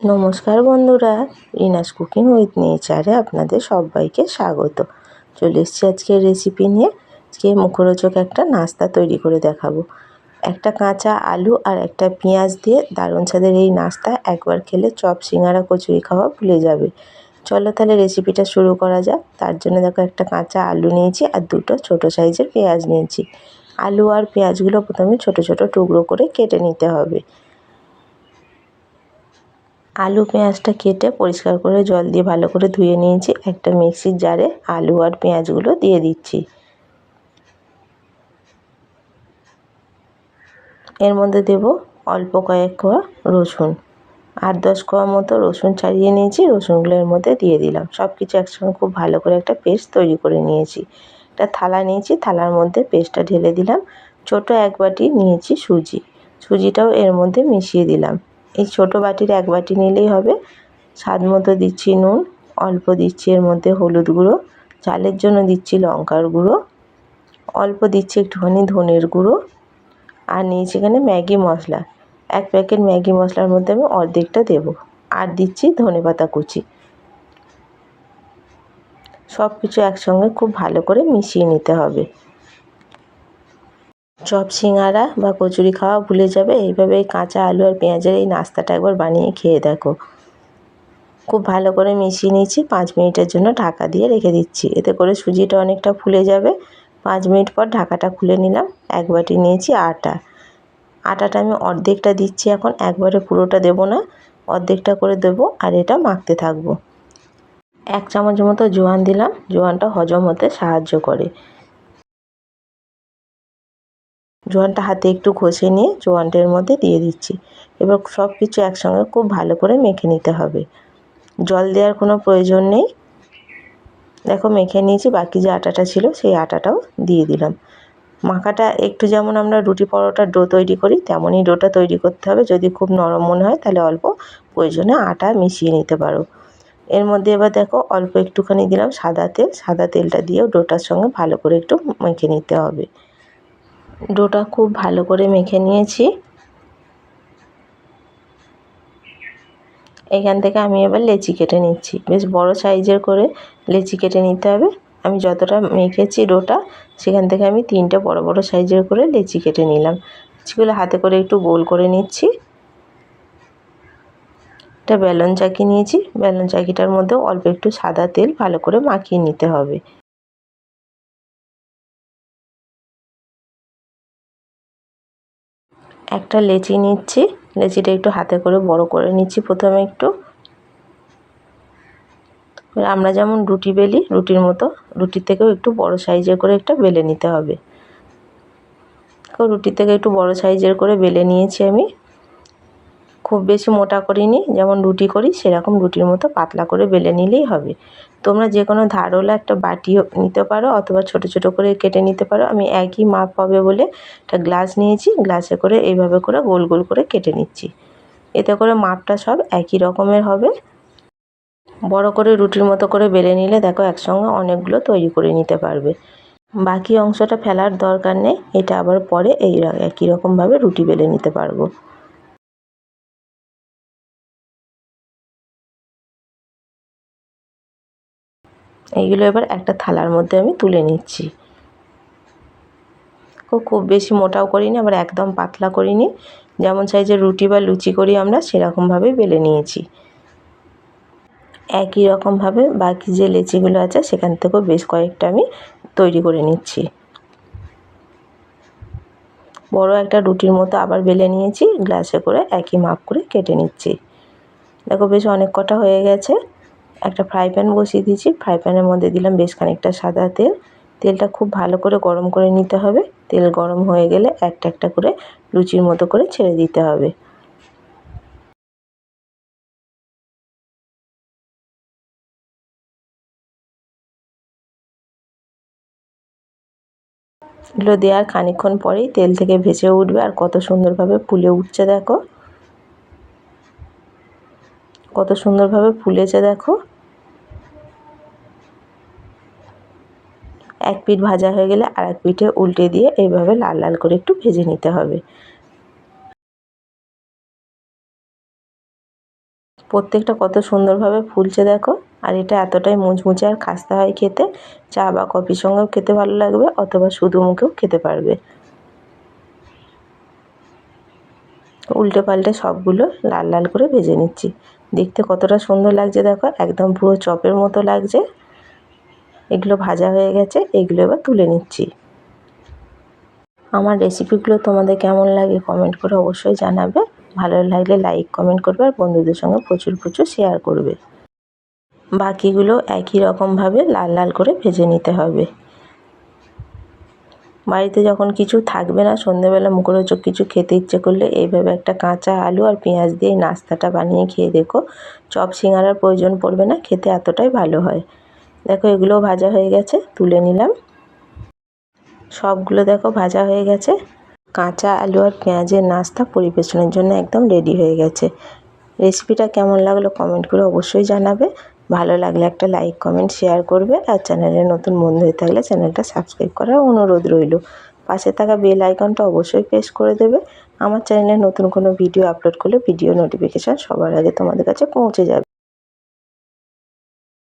নমস্কার বন্ধুরা, Rina's cooking with নেচারে আপনাদের সবাইকে স্বাগত। চলে এসেছি আজকে রেসিপি নিয়ে। আজকে মুখরোচক একটা নাস্তা তৈরি করে দেখাবো। একটা কাঁচা আলু আর একটা পেঁয়াজ দিয়ে দারুণ স্বাদের এই নাস্তা একবার খেলে চপ সিঙ্গারা কচুরি খাওয়া ভুলে যাবে। চলো তাহলে রেসিপিটা শুরু করা যাক। তার জন্য দেখো একটা কাঁচা আলু নিয়েছি আর দুটো ছোট সাইজের পেঁয়াজ নিয়েছি। আলু আর পেঁয়াজগুলো প্রথমে ছোট ছোট টুকরো করে কেটে নিতে হবে। আলু পেঁয়াজটা কেটে পরিষ্কার করে জল দিয়ে ভালো করে ধুয়ে নিয়েছি। একটা মিক্সির জারে আলু আর পেঁয়াজগুলো দিয়ে দিচ্ছি। এর মধ্যে দেব অল্প কয়েক কোয়া রসুন। আট দশ কোয়া মতো রসুন ছাড়িয়ে নিয়েছি। রসুনগুলো এর মধ্যে দিয়ে দিলাম। সব কিছু একসঙ্গে খুব ভালো করে একটা পেস্ট তৈরি করে নিয়েছি। একটা থালা নিয়েছি। থালার মধ্যে পেস্টটা ঢেলে দিলাম। ছোট এক বাটি নিয়েছি সুজি। সুজিটাও এর মধ্যে মিশিয়ে দিলাম। এই ছোটো বাটির এক বাটি নিলেই হবে। স্বাদ মতো দিচ্ছি নুন, অল্প দিচ্ছি এর মধ্যে হলুদ গুঁড়ো, চালের জন্য দিচ্ছি লঙ্কার গুঁড়ো, অল্প দিচ্ছি একটুখানি ধনের গুঁড়ো, আর নিয়েছি এখানে ম্যাগি মশলা। এক প্যাকেট ম্যাগি মশলার মধ্যে আমি অর্ধেকটা দেব, আর দিচ্ছি ধনে পাতা কুচি। সব কিছু একসঙ্গে খুব ভালো করে মিশিয়ে নিতে হবে। চপ, সিঙ্গারা বা কচুরি খাওয়া ভুলে যাবে। এইভাবে এই কাঁচা আলু আর পেঁয়াজের এই নাস্তাটা একবার বানিয়ে খেয়ে দেখো। খুব ভালো করে মিশিয়ে নিয়েছি। পাঁচ মিনিটের জন্য ঢাকা দিয়ে রেখে দিচ্ছি। এতে করে সুজিটা অনেকটা ফুলে যাবে। পাঁচ মিনিট পর ঢাকাটা খুলে নিলাম। এক বাটি নিয়েছি আটা। আটাটা আমি অর্ধেকটা দিচ্ছি এখন। একবারে পুরোটা দেব না। অর্ধেকটা করে দেবো আর এটা মাখতে থাকব। এক চামচ মতো জোয়ান দিলাম। জোয়ানটা হজম হতে সাহায্য করে। জোয়ানটা হাতে একটু ঘষে নিয়ে জোয়ানটার মধ্যে দিয়ে দিচ্ছি। এবার সব কিছু একসঙ্গে খুব ভালো করে মেখে নিতে হবে। জল দেওয়ার কোনো প্রয়োজন নেই। দেখো মেখে নিয়েছি, বাকি যে আটাটা ছিল সেই আটাটাও দিয়ে দিলাম। মাখাটা একটু যেমন আমরা রুটি পরোটার ডো তৈরি করি, তেমনই ডোটা তৈরি করতে হবে। যদি খুব নরম মনে হয় তাহলে অল্প প্রয়োজনে আটা মিশিয়ে নিতে পারো। এর মধ্যে এবার দেখো অল্প একটুখানি দিলাম সাদা তেল। সাদা তেলটা দিয়েও ডোটার সঙ্গে ভালো করে একটু মেখে নিতে হবে। ডোটা খুব ভালো করে মেখে নিয়েছি। এখান থেকে আমি এবার লেচি কেটে নিচ্ছি। বেশ বড় সাইজের করে লেচি কেটে নিতে হবে। আমি যতটা মেখেছি ডোটা, সেখান থেকে আমি তিনটে বড় বড় সাইজের করে লেচি কেটে নিলাম। লেচিগুলো হাতে করে একটু গোল করে নিচ্ছি। একটা বেলন চাকি নিয়েছি। বেলন চাকিটার মধ্যে অল্প একটু সাদা তেল ভালো করে মাখিয়ে নিতে হবে। একটা লেচি নিচ্ছি। লেচিটা একটু হাতে করে বড় করে নিচ্ছি। প্রথমে একটু। আমরা যেমন রুটি বেলি, রুটির মতো, রুটির থেকেও একটু বড় সাইজের করে একটা বেলে নিতে হবে। রুটির থেকে একটু বড় সাইজের করে বেলে নিয়েছি আমি। খুব বেশি মোটা করিনি, যেমন রুটি করি, সেরকম রুটির মতো পাতলা করে বেলে নিলেই হবে। তোমরা যে কোনো ধারওয়ালা একটা বাটিও নিতে পারো অথবা ছোট ছোট করে কেটে নিতে পারো। আমি একই মাপ হবে বলে একটা গ্লাস নিয়েছি, গ্লাসে করে এইভাবে করে গোল গোল করে কেটে নিচ্ছি। এতে করে মাপটা সব একই রকমের হবে। বড় করে রুটির মতো করে বেলে নিলে দেখো একসঙ্গে অনেকগুলো তৈরি করে নিতে পারবে। বাকি অংশটা ফেলার দরকার নেই, এটা আবার পরে এই একই রকমভাবে রুটি বেলে নিতে পারব। এইগুলো এবার একটা থালার মধ্যে আমি তুলে নিচ্ছি। খুব বেশি মোটাও করিনি, আবার একদম পাতলা করিনি। যেমন সাইজের রুটি বা লুচি করি আমরা সেরকমভাবে বেলে নিয়েছি। একই রকমভাবে বাকি যে লেচিগুলো আছে, সেখান থেকেও বেশ কয়েকটা আমি তৈরি করে নিচ্ছি। বড় একটা রুটির মতো আবার বেলে নিয়েছি, গ্লাসে করে একই মাপ করে কেটে নিচ্ছি। দেখো বেশ অনেক কটা হয়ে গেছে। একটা ফ্রাই প্যান বসিয়ে দিয়েছি। ফ্রাই প্যানের মধ্যে দিলাম বেশ খানিকটা সাদা তেল। তেলটা খুব ভালো করে গরম করে নিতে হবে। তেল গরম হয়ে গেলে একটা একটা করে লুচির মতো করে ছেড়ে দিতে হবে। এগুলো দেওয়ার খানিক্ষণ পরেই তেল থেকে ভেসে উঠবে আর কত সুন্দরভাবে ফুলে উঠছে দেখো। কত সুন্দরভাবে ফুলেছে দেখো। এক পিঠ ভাজা হয়ে গেলে আর এক পিঠে উল্টে দিয়ে এইভাবে লাল লাল করে একটু ভেজে নিতে হবে। প্রত্যেকটা কত সুন্দরভাবে ফুলছে দেখো, আর এটা এতটাই মুচমুচে আর খাস্তা হয় খেতে, চা বা কফির সঙ্গেও খেতে ভালো লাগবে অথবা শুধু মুখেও খেতে পারবে। উল্টে পাল্টে সবগুলো লাল লাল করে ভেজে নিচ্ছি। দেখতে কতটা সুন্দর লাগছে দেখো, একদম পুরো চপের মতো লাগছে। এগুলো ভাজা হয়ে গেছে, এগুলো এবার তুলে নিচ্ছি। আমার রেসিপিগুলো তোমাদের কেমন লাগে কমেন্ট করে অবশ্যই জানাবে। ভালো লাগলে লাইক কমেন্ট করবে আর বন্ধুদের সঙ্গে প্রচুর প্রচুর শেয়ার করবে। বাকিগুলো একই রকমভাবে লাল লাল করে ভেজে নিতে হবে। বাড়িতে যখন কিছু থাকবে না সন্ধেবেলা মুখরোচক কিছু খেতে ইচ্ছে করলে এইভাবে একটা কাঁচা আলু আর পেঁয়াজ দিয়ে নাস্তাটা বানিয়ে খেয়ে দেখো। চপ, সিঙ্গারার প্রয়োজন পড়বে না, খেতে এতটাই ভালো হয়। দেখো এগুলোও ভাজা হয়ে গেছে, তুলে নিলাম। সবগুলো দেখো ভাজা হয়ে গেছে। কাঁচা আলু আর পেঁয়াজের নাস্তা পরিবেশনের জন্য একদম রেডি হয়ে গেছে। রেসিপিটা কেমন লাগল কমেন্ট করে অবশ্যই জানাবে। ভালো লাগলে একটা লাইক কমেন্ট শেয়ার করবে। আর চ্যানেলে নতুন বন্ধু হয়ে থাকলে চ্যানেলটা সাবস্ক্রাইব করার অনুরোধ রইল। পাশে থাকা বেল আইকনটা অবশ্যই প্রেস করে দেবে। আমার চ্যানেলে নতুন কোনো ভিডিও আপলোড করলে ভিডিও নোটিফিকেশান সবার আগে তোমাদের কাছে পৌঁছে যাবে।